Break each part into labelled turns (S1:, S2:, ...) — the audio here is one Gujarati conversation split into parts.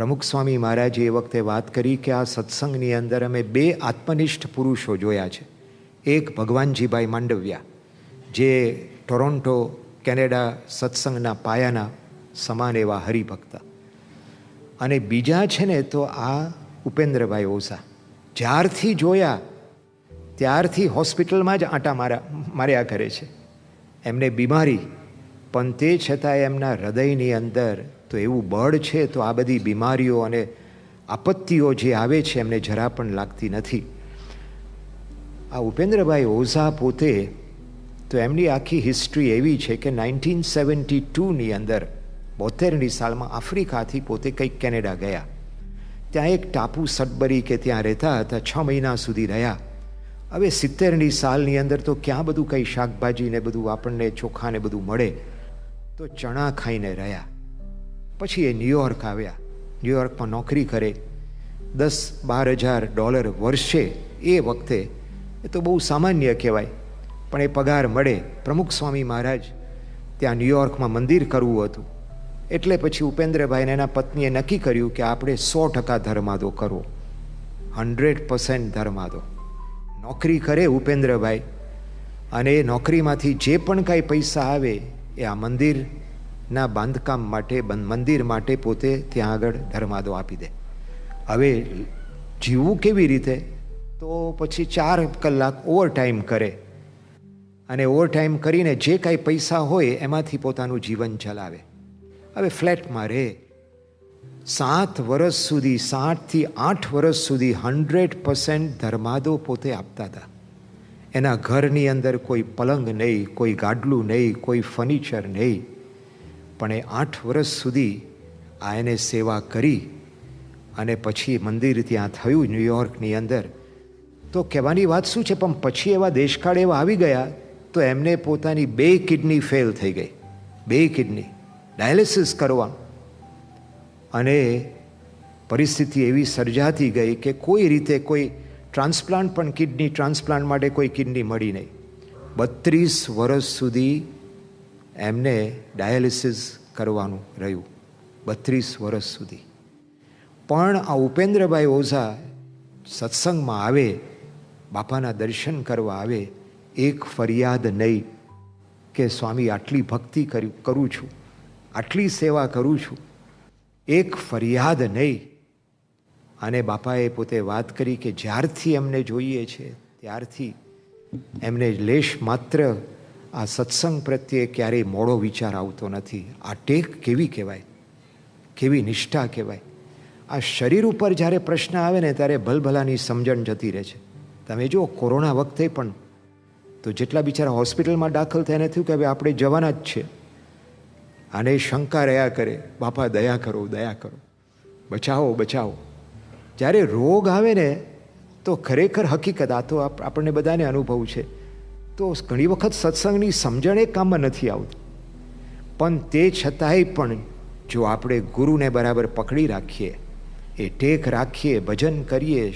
S1: પ્રમુખ સ્વામી મહારાજે એ વખતે વાત કરી કે આ સત્સંગની અંદર અમે બે આત્મનિષ્ઠ પુરુષો જોયા છે. એક ભગવાનજીભાઈ માંડવ્યા, જે ટોરોન્ટો, કેનેડા સત્સંગના પાયાના સમાન એવા હરિભક્ત. અને બીજા છે ને તો આ ઉપેન્દ્રભાઈ ઓઝા, જ્યારથી જોયા ત્યારથી હોસ્પિટલમાં જ આંટા માર્યા માર્યા કરે છે. એમને બીમારી, પણ તે છતાં એમના હૃદયની અંદર તો એવું બળ છે તો આ બધી બીમારીઓ અને આપત્તિઓ જે આવે છે એમને જરા પણ લાગતી નથી. આ ઉપેન્દ્રભાઈ ઓઝા પોતે તો એમની આખી હિસ્ટ્રી એવી છે કે નાઇન્ટીન સેવન્ટી ટુની અંદર બોતેરની સાલમાં આફ્રિકાથી પોતે કંઈક કેનેડા ગયા. ત્યાં એક ટાપુ સટબરી કે ત્યાં રહેતા હતા, છ મહિના સુધી રહ્યા. હવે સિત્તેરની સાલની અંદર તો ક્યાં બધું કંઈ શાકભાજી ને બધું આપણને ચોખા ને બધું મળે. તો ચણા ખાઈને રહ્યા. પછી એ ન્યુયોર્ક આવ્યા. ન્યુયોર્કમાં નોકરી કરે. દસ બાર હજાર ડોલર વર્ષે એ વખતે, એ તો બહુ સામાન્ય કહેવાય, પણ એ પગાર મળે પ્રમુખ સ્વામી મહારાજ. ત્યાં ન્યુયોર્કમાં મંદિર કરવું હતું. એટલે પછી ઉપેન્દ્રભાઈને એના પત્નીએ નક્કી કર્યું કે આપણે સો ટકા ધર્માદો કરવો. હંડ્રેડ પર્સન્ટ ધર્માદો. નોકરી કરે ઉપેન્દ્રભાઈ. અને એ નોકરીમાંથી જે પણ કાંઈ પૈસા આવે, એ આ મંદિરના બાંધકામ માટે મંદિર માટે પોતે ત્યાં આગળ ધર્માદો આપી દે. હવે જીવવું કેવી રીતે? તો પછી ચાર કલાક ઓવર ટાઈમ કરે. અને ઓવર ટાઈમ કરીને જે કાંઈ પૈસા હોય એમાંથી પોતાનું જીવન ચલાવે. હવે ફ્લેટમાં રહે. સાત વર્ષ સુધી સાતથી આઠ વર્ષ સુધી હંડ્રેડ પર્સન્ટ ધર્માદો પોતે આપતા હતા. એના ઘરની અંદર કોઈ પલંગ નહીં, કોઈ ગાડલું નહીં, કોઈ ફર્નિચર નહીં. પણ એ આઠ વર્ષ સુધી આ એને સેવા કરી અને પછી મંદિર ત્યાં થયું ન્યુયોર્કની અંદર. તો કહેવાની વાત શું છે? પણ પછી એવા દેશકાળ એવા આવી ગયા તો એમને પોતાની બે કિડની ફેલ થઈ ગઈ. બે કિડની. ડાયાલિસિસ કરવાનું. અને પરિસ્થિતિ એવી સર્જાતી ગઈ કે કોઈ રીતે કોઈ ટ્રાન્સપ્લાન્ટ પણ કિડની ટ્રાન્સપ્લાન્ટ માટે કોઈ કિડની મળી નહીં. બત્રીસ વર્ષ સુધી એમને ડાયાલિસિસ કરવાનું રહ્યું બત્રીસ વર્ષ સુધી. પણ આ ઉપેન્દ્રભાઈ ઓઝા સત્સંગમાં આવે, બાપાના દર્શન કરવા આવે, એક ફરિયાદ નહીં કે સ્વામી આટલી ભક્તિ કરી, કરું છું, આટલી સેવા કરું છું. એક ફરિયાદ નહીં. અને બાપાએ પોતે વાત કરી કે જ્યારથી એમને જોઈએ છે, ત્યારથી એમને લેશ માત્ર આ સત્સંગ પ્રત્યે ક્યારેય મોડો વિચાર આવતો નથી. આ ટેક કેવી કહેવાય? કેવી નિષ્ઠા કહેવાય? આ શરીર ઉપર જ્યારે પ્રશ્ન આવે ને ત્યારે ભલભલાની સમજણ જતી રહે છે. તમે જુઓ, કોરોના વખતે પણ તો જેટલા બિચારા હોસ્પિટલમાં દાખલ થયા થયું કે હવે આપણે જવાના જ છે. અને શંકા રહ્યા કરે, બાપા, દયા કરો દયા કરો. બચાવો બચાવો. જ્યારે રોગ આવે ને તો ખરેખર હકીકત, આ તો આપ- આપણને બધાને અનુભવ છે. તો ઘણી વખત સત્સંગની સમજણ એ કામમાં નથી આવતી. પણ તે છતાંય પણ જો આપણે ગુરુને બરાબર પકડી રાખીએ, એ ટેક રાખીએ, ભજન કરીએ,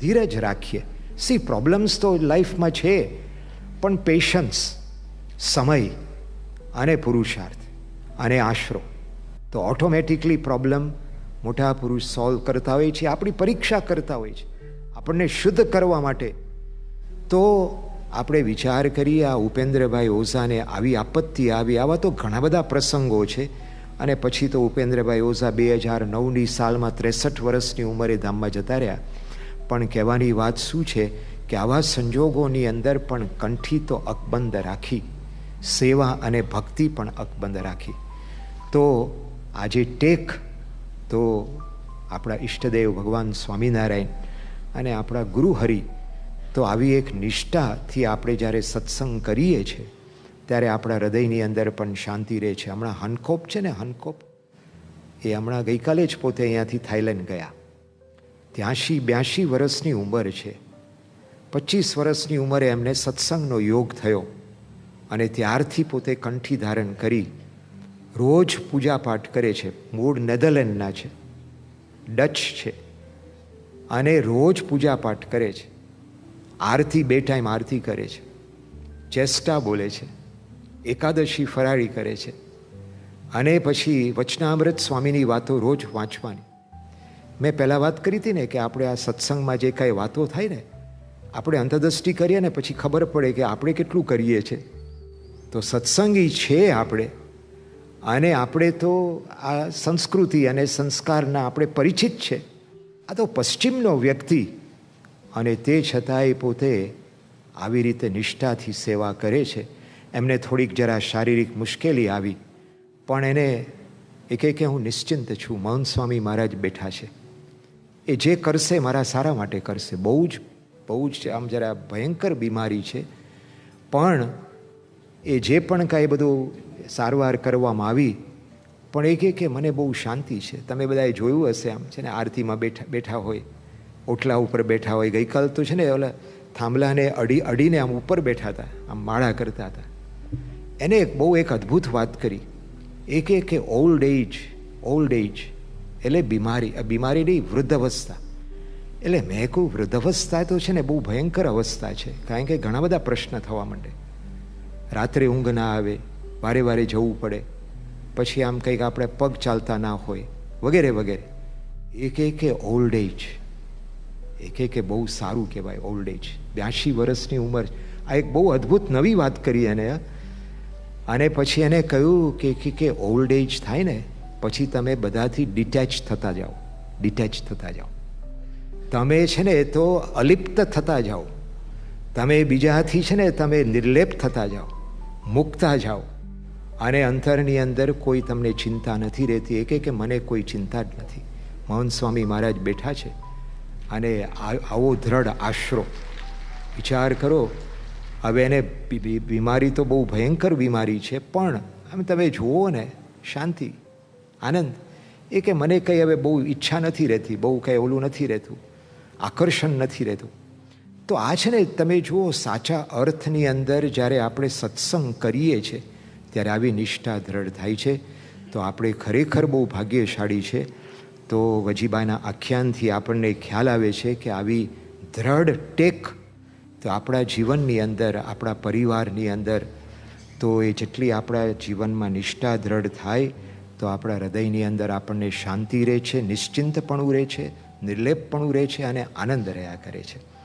S1: ધીરજ રાખીએ, સી પ્રોબ્લેમ્સ તો લાઈફમાં છે, પણ પેશન્સ સમય અને પુરુષાર્થ અને આશરો તો ઓટોમેટિકલી પ્રોબ્લેમ મોટા પુરુષ સોલ્વ કરતા હોય છે, આપણી પરીક્ષા કરતા હોય છે, આપણને શુદ્ધ કરવા માટે. તો આપણે વિચાર કરીએ, આ ઉપેન્દ્રભાઈ ઓઝાને આવી આપત્તિ આવી, આવા તો ઘણા બધા પ્રસંગો છે. અને પછી તો ઉપેન્દ્રભાઈ ઓઝા બે હજાર નવની સાલમાં ત્રેસઠ વર્ષની ઉંમરે ધામમાં જતા રહ્યા. પણ કહેવાની વાત શું છે કે આવા સંજોગોની અંદર પણ કંઠી તો અકબંધ રાખી, સેવા અને ભક્તિ પણ અકબંધ રાખી. તો આજે ટેક, તો આપણા ઈષ્ટદેવ ભગવાન સ્વામિનારાયણ અને આપણા ગુરુ હરિ તો આવી એક નિષ્ઠાથી આપણે જ્યારે સત્સંગ કરીએ છીએ, ત્યારે આપણા હૃદયની અંદર પણ શાંતિ રહે છે. હમણાં હનકોપ છે ને હનકોપ એ હમણાં ગઈકાલે જ પોતે અહીંયાથી થાઈલેન્ડ ગયા. ત્યાંશી બ્યાસી વર્ષની ઉંમર છે. પચીસ વર્ષની ઉંમરે એમને સત્સંગનો યોગ થયો અને ત્યારથી પોતે કંઠી ધારણ કરી રોજ પૂજાપાઠ કરે છે. મૂળ નેધરલેન્ડના છે. ડચ છે. અને રોજ પૂજાપાઠ કરે છે. આરતી બે ટાઈમ આરતી કરે છે. ચેષ્ટા બોલે છે. એકાદશી ફરાળી કરે છે. અને પછી વચનામૃત સ્વામીની વાતો રોજ વાંચવાની. મેં પહેલાં વાત કરી હતી ને કે આપણે આ સત્સંગમાં જે કાંઈ વાતો થાય ને, આપણે અંતદૃષ્ટિ કરીએ ને પછી ખબર પડે કે આપણે કેટલું કરીએ છીએ તો સત્સંગી છે આપણે, અને આપણે તો આ સંસ્કૃતિ અને સંસ્કારના આપણે પરિચિત છે. આ તો પશ્ચિમનો વ્યક્તિ અને તે છતાંય પોતે આવી રીતે નિષ્ઠાથી સેવા કરે છે. એમને થોડીક જરા શારીરિક મુશ્કેલી આવી, પણ એને એ કહે કે હું નિશ્ચિંત છું મૌન સ્વામી મહારાજ બેઠા છે. એ જે કરશે મારા સારા માટે કરશે, બહુ જ બહુ જ આમ જરા ભયંકર બીમારી છે. પણ એ જે પણ કાંઈ બધું સારવાર કરવામાં આવી, પણ એ કહે કે મને બહુ શાંતિ છે. તમે બધાએ જોયું હશે આમ છે ને, આરતીમાં બેઠા બેઠા હોય. ઓટલા ઉપર બેઠા હોય. ગઈકાલ તો છે ને ઓલા થાંભલાને અડી અડીને આમ ઉપર બેઠા હતા. આમ માળા કરતા હતા. એને એક બહુ એક અદ્ભુત વાત કરી. એ એક કે ઓલ્ડ એજ ઓલ્ડ એજ એટલે બીમારી બીમારી નહીં, વૃદ્ધ અવસ્થા. એટલે મેં કહું, વૃદ્ધ અવસ્થા તો છે ને બહુ ભયંકર અવસ્થા છે. કારણ કે ઘણા બધા પ્રશ્ન થવા માંડે. રાત્રે ઊંઘ ના આવે, વારે વારે જવું પડે. પછી આમ કંઈક આપણે પગ ચાલતા ના હોય, વગેરે વગેરે. એ એક કે ઓલ્ડ એજ એક કે બહુ સારું કહેવાય ઓલ્ડ એજ બ્યાસી વર્ષની ઉંમર. આ એક બહુ અદ્ભુત નવી વાત કરી એને અને પછી એને કહ્યું કે કે ઓલ્ડ એજ થાય ને, પછી તમે બધાથી ડિટેચ થતા જાઓ. ડિટેચ થતા જાઓ. તમે છે ને તો અલિપ્ત થતા જાઓ. તમે બીજાથી છે ને તમે નિર્લેપ થતા જાઓ. મુકતા જાઓ. અને અંતરની અંદર કોઈ તમને ચિંતા નથી રહેતી. એ કે મને કોઈ ચિંતા જ નથી. મોહન સ્વામી મહારાજ બેઠા છે. અને આવો દ્રઢ આશરો. વિચાર કરો, હવે એને બીમારી તો બહુ ભયંકર બીમારી છે, પણ આમ તમે જુઓ ને, શાંતિ, આનંદ. એ કે મને કંઈ હવે બહુ ઈચ્છા નથી રહેતી, બહુ કંઈ ઓલું નથી રહેતું, આકર્ષણ નથી રહેતું. તો આ છે ને, તમે જુઓ, સાચા અર્થની અંદર જ્યારે આપણે સત્સંગ કરીએ છીએ, ત્યારે આવી નિષ્ઠા દ્રઢ થાય છે. તો આપણે ખરેખર બહુ ભાગ્યશાળી છે. તો વજીબાના આખ્યાનથી આપણને ખ્યાલ આવે છે કે આવી દ્રઢ ટેક તો આપણા જીવનની અંદર, આપણા પરિવારની અંદર, તો એ જેટલી આપણા જીવનમાં નિષ્ઠા દ્રઢ થાય, તો આપણા હૃદયની અંદર આપણને શાંતિ રહે છે, નિશ્ચિંતપણું રહે છે, નિર્લેપપણું રહે છે અને આનંદ રહ્યા કરે છે.